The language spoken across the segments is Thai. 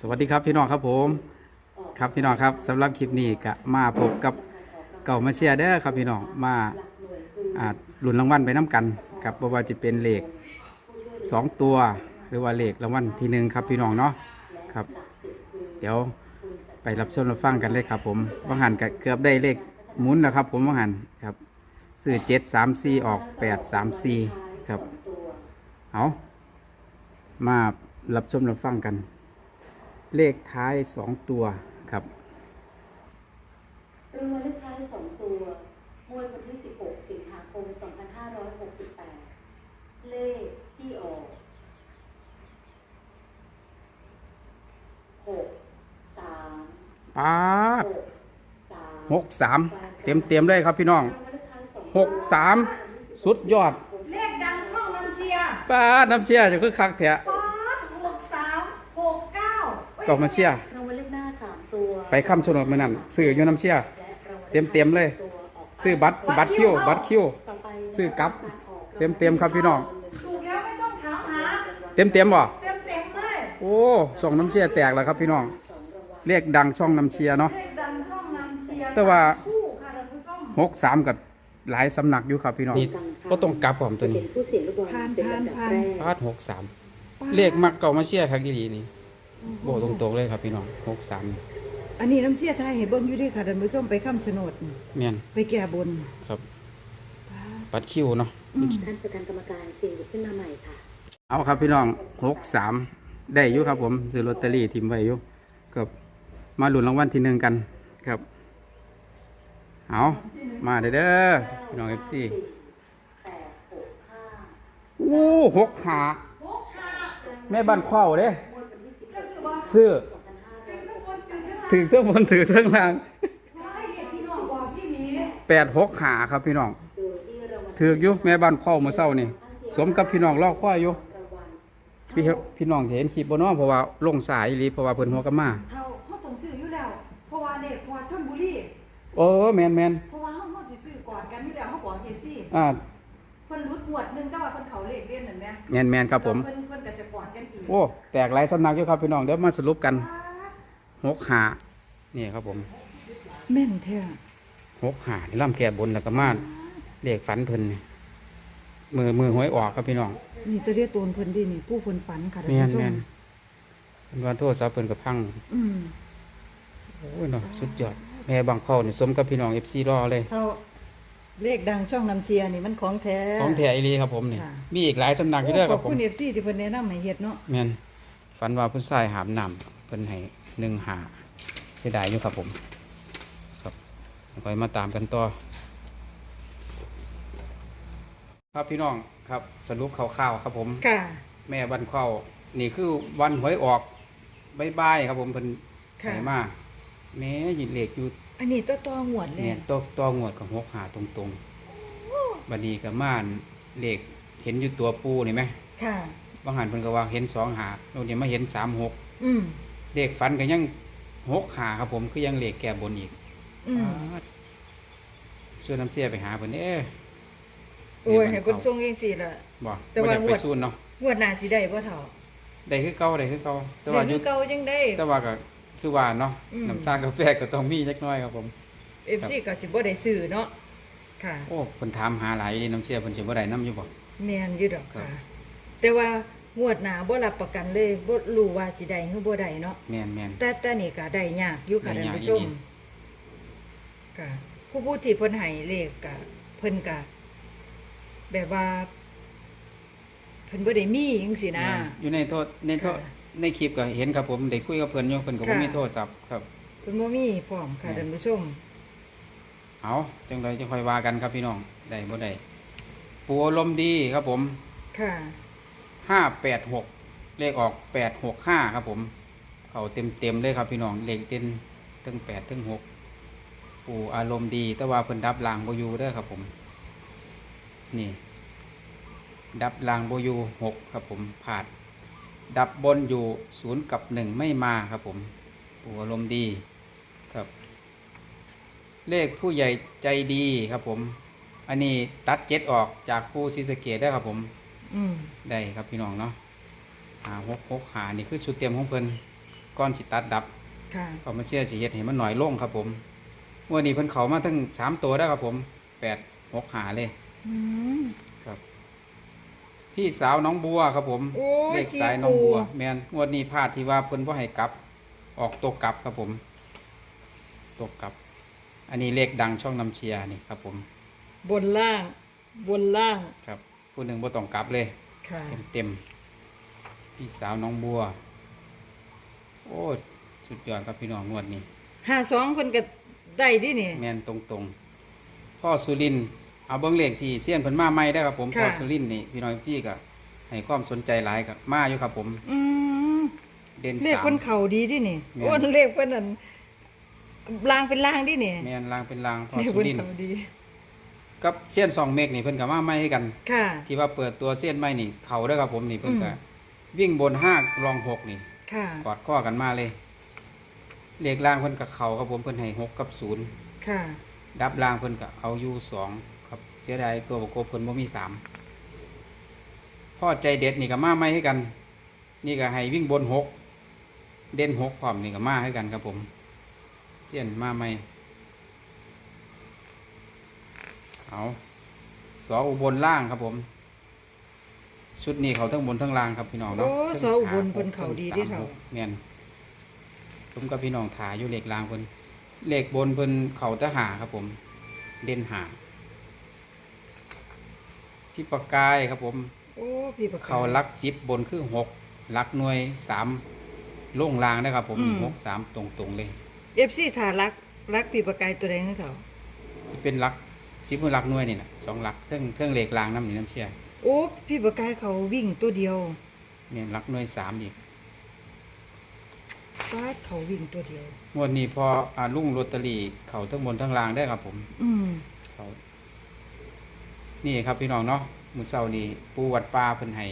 สวัสดีครับพี่น้องครับผม ครับพี่น้องครับสำหรับคลิปนี้ก็มาพบกับเก่ามาเชียร์เด้อครับพี่น้องมาอ่าลุ้นรางวัลไปน้กันกับบ่ว่าจะเป็นเลขสองตัว หรือว่าเลขรางวัลที่หนึ่งครับพี่น้องเนาะครับ เดี๋ยวไปรับชมรับฟังกันเลยครับผมว่างหันก็เกือบได้เลขหมุนนะครับ ผมว่างหันครับซื้อเจ็ดสามสี่ออกแปดสามสี่ครับเอามารับชมรับฟังกัน เลขท้ายสองตัวครับรางวัลเลขท้ายสองตัวงวดวันที่ 16 สิงหาคม 2568 เลขที่ออกหกสามปาดหกสามหกสามเต็มเต็มๆเลยครับพี่น้องรางวัลเลขท้ายสองหกสามสุดยอดเลขดังช่องน้ำเชียร์ป้าดน้ำเชี่ยจะคือคักแถะป๊อดหกสามหกเก้าก็มาเชี่ยรางวัลเลขหน้าสามตัวไปค้ำชนดมานั่นซื้ออยู่น้ำเชี่ยและรางวัลเต็มเต็มๆเลยตัวออกซื้อบัตรบัตรคิวบัตรคิวต่อไปซื้อกับเต็มเต็มๆครับพี่น้องถูกแล้วไม่ต้องถามหาเต็มเต็มๆบ่เต็มเต็มๆเลยโอ้ส่องน้ำเชี่ยแตกแล้วครับพี่น้องเรียกดังช่องน้ำเชี่ยเนาะเลขดังช่องน้ำเชียร์แต่ว่าคู่ค่ะท่านผู้ชมหกสามกับหลายสำนักอยู่ครับพี่น้องนี่ก็ต้องกลับผมตัวนี้เป็นผู้เสียงลูกบอลเป็นลำดับแรกพาดหกสามเลขมักเก่ามาเชี่ยครับอีดีนี่ โบตรงๆเลยครับพี่น้องหกสามอันนี้น้ำเชี่ยไทยให้เบิ่งอยู่เด้วยค่ะท่านผู้ชมไปค้ำชะโนดนี่เมียนไปแก้บนครับบัตรคิวเนาะท่านประธานกรรมการเสียงหยิบขึ้นมาใหม่ค่ะ เอาครับพี่น้องหกสามได้อยู่ครับผมซื้อลอตเตอรี่ทิมไว้อยู่ครับ มาหลุนรางวัลที่หนึ่งกันครับ เอามาเด้อเด้อพี่น้องเอฟซีแปดหกห้าโอ้หกขาแม่บ้านเข้าเด้ก็คือว่า ซื้อถึงทุกคนถึงเรื่องถือเครื่องบนถือเครื่องล่างให้เด็กพี่น้องบอกที่นี้แปดหกขาครับพี่น้องโดยที่รางวัลถืออยู่แม่บ้านเข้าเมื่อเช้านี่สมกับพี่น้องลอกข้ออยู่รางวัลพี่พี่น้องจะเห็นคลิปบ่เนาะเพราะว่าลงสายอีหลีเพราะว่าเพิ่นหัวกะมาเท่าเขาต้องซื้ออยู่แล้วเพราะว่าเด็กพอชนบุรีเออแมนแมนเพราะว่าเขาเขาสิซื้อก่อนกันอยู่แล้วเขาบอกเอฟซีอ่า เพิ่นรุดหมวดหนึงแต่ว่าเพิ่นเขาเลขเรียนนั่นแหละแมนแมนครับผม เพิ่นเพิ่นก็จะก่อนกันอีกโอ้ แตกหลายสำนักอยู่ครับพี่น้องเดี๋ยวมาสรุปกันหกหานี่ครับผมแม่นแท้หกหานี่ล่ำแก่บนแล้วก็มาเลขฝันเพิ่นนี่มือมือหวยออกครับพี่น้อง นี่ตัวเรียกตนเพิ่นดินี่ ผู้เพิ่นฝันค่ะท่านแมนผู้ชแมมนเพิ่นว่าโทษสาวเพิ่นกับพัง อืมโอ้ยเนาะสุดยอด แม่บางเข้านี่สมกับพี่น้อง FC รอเลย เท่า เลขดังช่องน้ำเชียร์นี่มันของแท้ ของแท้อีหลีครับผมนี่ค่ะ มีอีกหลายสำนักอยู่เด้อคขรัอบบผมคุณ FC ที่เพิ่นแนะนำให้เฮ็ดเนาะแม่นฝันว่าผู้ชายหามน้ำเพิ่นให้หนึ่งหาเสียดายอยู่ครับผมครับคอยมาตามกันต่อครับพี่น้องครับสรุปคร่าวๆครับผม ค่ะแม่วันเข้า นี่คือวันหวยออกบายบายครับผมเพิ่นค่ะให้มาแม่ยินเลขอยู่ อันนี้ตัวตัวหวดเลยเนี่ยตัวตัวงวดของหกหาตรงๆบัดนี้กับม่านเลขเห็นอยู่ตัวปูนี่ไหมค่ะบางหันเพิ่นก็ว่าเห็นสองหาเราเนี่ยมาเห็นสามหกอืมเลขฝันก็ยังหกหาครับผมคือยังเลขแก่บนอีกอืมส่วนน้ำเสียไปหาเพิ่นเอ้โอ้ยให้เพิ่นส่งเองสิล่ะบ่แต่บ่ว่าได้งไปวดสู้เนาะงวดหน้าสิได้บ่เท่าได้คือเก่าได้คือเก่าแต่ได้ว่าอคืยู่อเก่ายังได้ แต่ว่าก็ คือว่าเนาะอืม น้ำชากาแฟก็ต้องมีจักหน่อยครับผม FC ก็สิบ่ได้ซื้อเนาะค่ะ โอ้เพิ่นถามหาหลายอยู่น้ำเสียเพิ่นสิบ่ได้นํอยู่บ่ แม่นอยู่ดอกครัค่ะบแต่ว่างวดหน้าบ่รับประกันเลยบ่รู้ว่าสิได้หรือบ่ได้เนาะแม่นแม่น แต่แต่นี่ก็ได้ยากอยู่ค่ะได้ท่านยากผู้ชมอีหลี ค่ะผู้ผู้ที่เพิ่นให้เลขก็เพิ่นก็แบบว่าเพิ่นบ่ได้มีจังซี่นะ แม่นอยู่ในโทษในโทษค่ะ ในคลิปก็เห็นครับผมได้คุยกับเพิ่นอยู่เพิ่นก็บ่ค่ะ มีโทรศัพท์ครับ เพิ่นบ่มีพร้อมค่ะแม่ท่านผู้ชม เอาจังไดจะค่อยว่ากันครับพี่น้อง ได้บ่ได้ปูอารมณ์ดีครับผม ค่ะ ห้าแปดหกเลขออกแปดหกห้าครับผม เขาเต็มเต็มๆเลยครับพี่น้องเลขเด่นทั้งแปดทั้งหกปู่อารมณ์ดี แต่ว่าเพิ่นดับลางโบอยูเด้อครับผม นี่ ดับลางโบอยูหกครับผมผ่าน ดับบนอยู่ศูนย์กับหนึ่งไม่มาครับผมปู่อารมณ์ดีครับ เลขผู้ใหญ่ใจดีครับผม อันนี้ตัดเจ็ดออกจากปูซีสะเกตได้อครับผม อืมได้ครับพี่น้องเนาะหาหกหกขานี่คือชุดเตรียมของเพิ่นก้อนสิตัดดับค่ะเขามาเชื่อสิเฮ็ดให้มันหน่อยลงครับผมงวันนี้เพิ่นเขามาทั้งสามตัวได้วครับผมแปดหกหาเลย อืมครับ พี่สาวน้องบัวครับผมโอ้ยเลขสี่สายน้องบัวคู่ แมนงวดนี้พลาดที่ว่าเพิ่นบ่ให้กลับ ออกตัวกลับครับผมตัวกลับ อันนี้เลขดังช่องน้ำเชียร์นี่ครับผมบนล่าง บนล่าง ครับผู้หนึ่งบ่ต้องกลับเลย ค่ะ เต็มเต็มๆพี่สาวน้องบัว โอ้สุดยอดครับพี่น้องงวดนี้ ห้าสองคนก็ได้ดินี่ แมนตรงตรงๆพ่อสุรินทร์ เอาเบิ้งเลขที่เซียนเพิ่นมาใหม่ได้อครับผมค่ะพ่อสุรินทร์นี่พี่น้องจี้ก็ให้ความสนใจหลายกับมาอยู่ครับผม อืมเด่นเลขสาม คนเข่าดีดินี่แม่น โอ้เลขคนนั้นลางเป็นลางดินี่แมนลางเป็นลางพ่อเลขสุคนรินทร์เข่าดี กับเซียนสองเมกนี่เพิ่นก็มาใหม่ให้กัน ค่ะ ที่ว่าเปิดตัวเซียนใหม่นี่เขาได้อครับผมนี่เพิ่นก็อืม วิ่งบนห้ารองหกนี่ ค่ะ กอดข้อกันมาเลยเลขล่างเพิ่นกับเขาครับผมเพิ่นให้หกกับศูนย์ค่ะ ดับล่างเพิ่นก็เอาอยู่สองครับเสียดายตัวประกบเพิ่นบ่มีสามพ่อใจเด็ดนี่ก็มาไม่ให้กัน นี่ก็ให้วิ่งบนหกเด่นหกพร้อมนี่ก็มาให้กันครับผม เสี้ยนมาไม่เอาสออุบลล่างครับผม ชุดนี้เขาทั้งบนทั้งล่างครับพี่น้องเนาะโอ้ทั้งสออุบลหเพิ่นเขาดีเด้อทั้งสามเฒ่าหกแม่นผมกับพี่น้องถ่ายอยู่เหล็กล่างเพิ่นเหล็กบนเพิ่นเขาจะหาครับผม เด่นหา พี่ประกายครับผมโอ้พี่ประกาศเขาลักสิบบนคือหกลักหน่วยสามลงรางนะครับ ผมอืม หกสามตรงตรงๆเลย เอฟซีถารักรักพี่ประกายตัวแดงเถอะจะเป็นลักสิบคือลักหน่วยนี่นะสองลักเทิงเทิงเหล็กรางน้ำหนีน้ำเชี่ยโอ้พี่ประกายเขาวิ่งตัวเดียวเนี่ยลักหน่วยสามอีกฟาดเขาวิ่งตัวเดียว งวดนี้พออาลุ่งโรตารีเขาทั้งบนทั้งรางได้ครับผม อืมเขา นี่ครับพี่น้องเนาะมือเศร้านี่ปูวัดปลาเพิ่นให้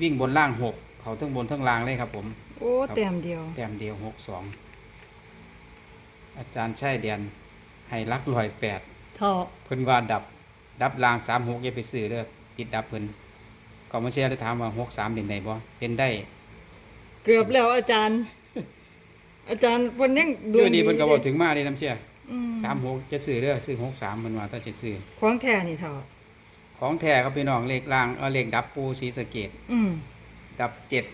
วิ่งบนล่างหกเขาทั้งบนทั้งรางเลยครับ ผม โอ้ครับ แต้มเดียว แต้มเดียวหกสองอาจารย์ใช่เดียนให้ลักลอยแปดเถาะเพิ่นว่าดับ ดับรางสามหกอย่าไปซื้อเด้อติดดับเพิ่นก็มาเชียร์ได้ถามว่าหกสามเด่นไหนบ่เด่นได้เกือบแล้วอาจารย์ อาจารย์วันยังดวดีเพิ่นก็บอกถึงมาเลยน้ำเชียร์อืมสามหกจะซื้อเด้อซื้อหกสามเพิ่นว่าถ้าจะซื้อของแท้นี่เถาะ ของแท้ครับพี่น้องเลขรางเอาเลขดับปูสีสะเกตอืมดับเจ็ด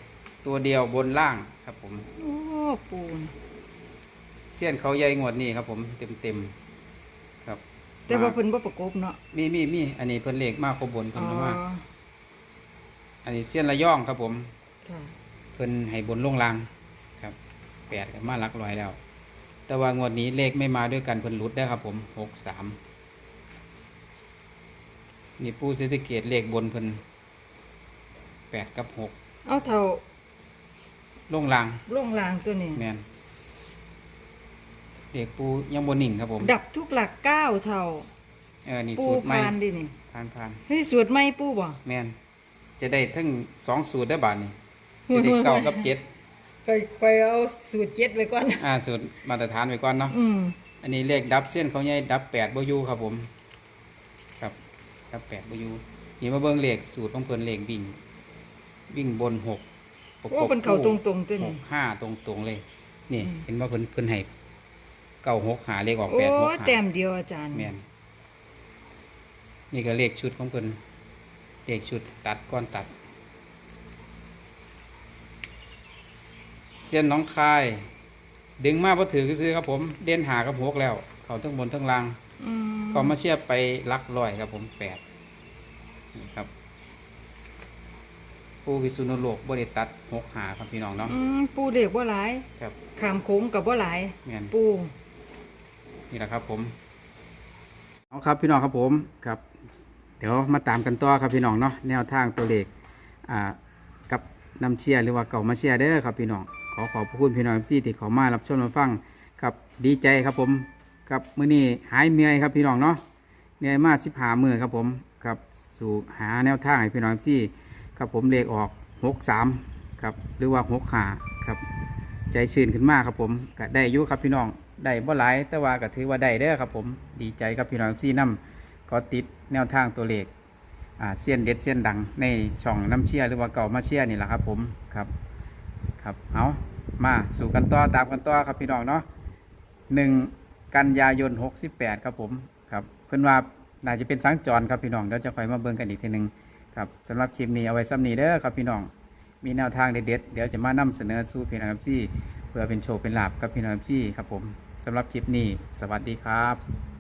ตัวเดียวบนล่างครับผม โอ้ปูนเสี้ยนเขาใหญ่งวดนี้ครับผมเต็มเต็มๆครับแต่ว่ามาเพิ่นบ่ประกบเนาะมีมีมีอันนี้เพิ่นเลขมากกว่าบนเพิ่อ๋นอเอามาอันนี้เสี้ยนระย่องครับผม ค่ะ เพิ่นให้บนลงล่างครับแปดก็มาหลักร้อยแล้ว แต่ว่างวดนี้เลขไม่มาด้วยกันเพิ่นหลุดได้ครับผมหกสาม นี่ปูเศรษฐเกตเลขบนเพิ่นแปดกับหกเอาเถาลงล่างล่งลางตัวนี้ แมนเลขปูยังบนนิ่งครับผม ดับทุกหลักเก้าเท่า เออ นี่ปูสูตรใหม่พานดินี่ผ่านผ่านเฮ้ยสูตรใหม่ปูบ่แมนจะได้ทั้งสองสูตรได้บาทนี่จะได้เก้ากับเจ็ดค่อยค่อยเอาสูตรเจ็ดไว้ก่อน อ่าสูตรมาตรฐานไว้ก่อนเนาะ อืม อันนี้เลขดับเส้นเขาใหญ่ดับแปดบอยูครับผมครับ ดับแปดบอยูนี่มาเบิ่งเลขสูตรของเพิ่นเลขวิ่ง วิ่งบนหกประกโอ้บเป็นเขาตคู่รงๆตัวหนี้กห้าตรงตรงๆเลย นี่อืมเห็นว่าเพิ่นเพิ่นให้เก้าหกหาเลขออกโอ้แปดหกหาแต้มเดียวอาจารย์แม่นนี่ก็เลขชุดของเพิ่นเลขชุดตัดก้อนตัดเส้นหน้องคาย ดึงมาพอถือซื้อครับผม เด่นหากับหกแล้ว เขาทั้งบนทั้งล่างอืม ก็มาเชียบไปลักลอยครับผมแปดนี่ครับผู้วิสุนโลกบริตัดหกหาครับพี่น้องเนาะอืมปูเด็กบ่หลายครับขามโค้งกับบ่หลายแม่นปูนี่แหละครับผมเอาครับพี่น้องครับผมครับ เดี๋ยวมาตามกันต่อครับพี่น้องเนาะแนวทางตัวเลขอ่ากับน้ำเชียร์หรือว่าเก่ามาเชียร์เด้อครับพี่น้องขอขอบพระคุณพี่น้องที่ที่เขามารับชมรับฟังครับดีใจครับผม กับมือนี้หายเมื่อยครับพี่น้องเนาะเหนื่อยมากสิบหามือครับผมครับสู่หาแนวทางให้พี่น้องที่ครับผมเลขออกหกสามครับหรือว่าหกหาครับใจชื่นขึ้นมากครับผมก็ได้ยุครับพี่น้องได้บ่หลายแต่ว่าก็ถือว่าได้เด้อครับผมดีใจครับพี่น้องที่นํก็ติดแนวทางตัวเลขอ่าเสี้ยนเด็ดเสี้ยนดังในช่องน้ำเชี่ยหรือว่าเก่ามาเชี่ยนี่แหละครับผมครับครับเอามาสู่กันต่อตามกันต่อครับพี่น้องเนาะหนึ่ง กันยายนหกสิบแปดครับผมครับเพื่อนว่าน่าจะเป็นสังจรครับพี่น้องเดี๋ยวจะคอยมาเบิ่งกันอีกทีหนึ่งครับสำหรับคลิปนี้เอาไว้ซ้ำนี้เด้อครับพี่น้องมีแนวทางเด็ดๆเดี๋ยวจะมานำเสนอสู่พี่น้องครับจี้เพื่อเป็นโชว์เป็นลาบกับพี่น้องครับจี้ครับผมสำหรับคลิปนี้ สวัสดีครับ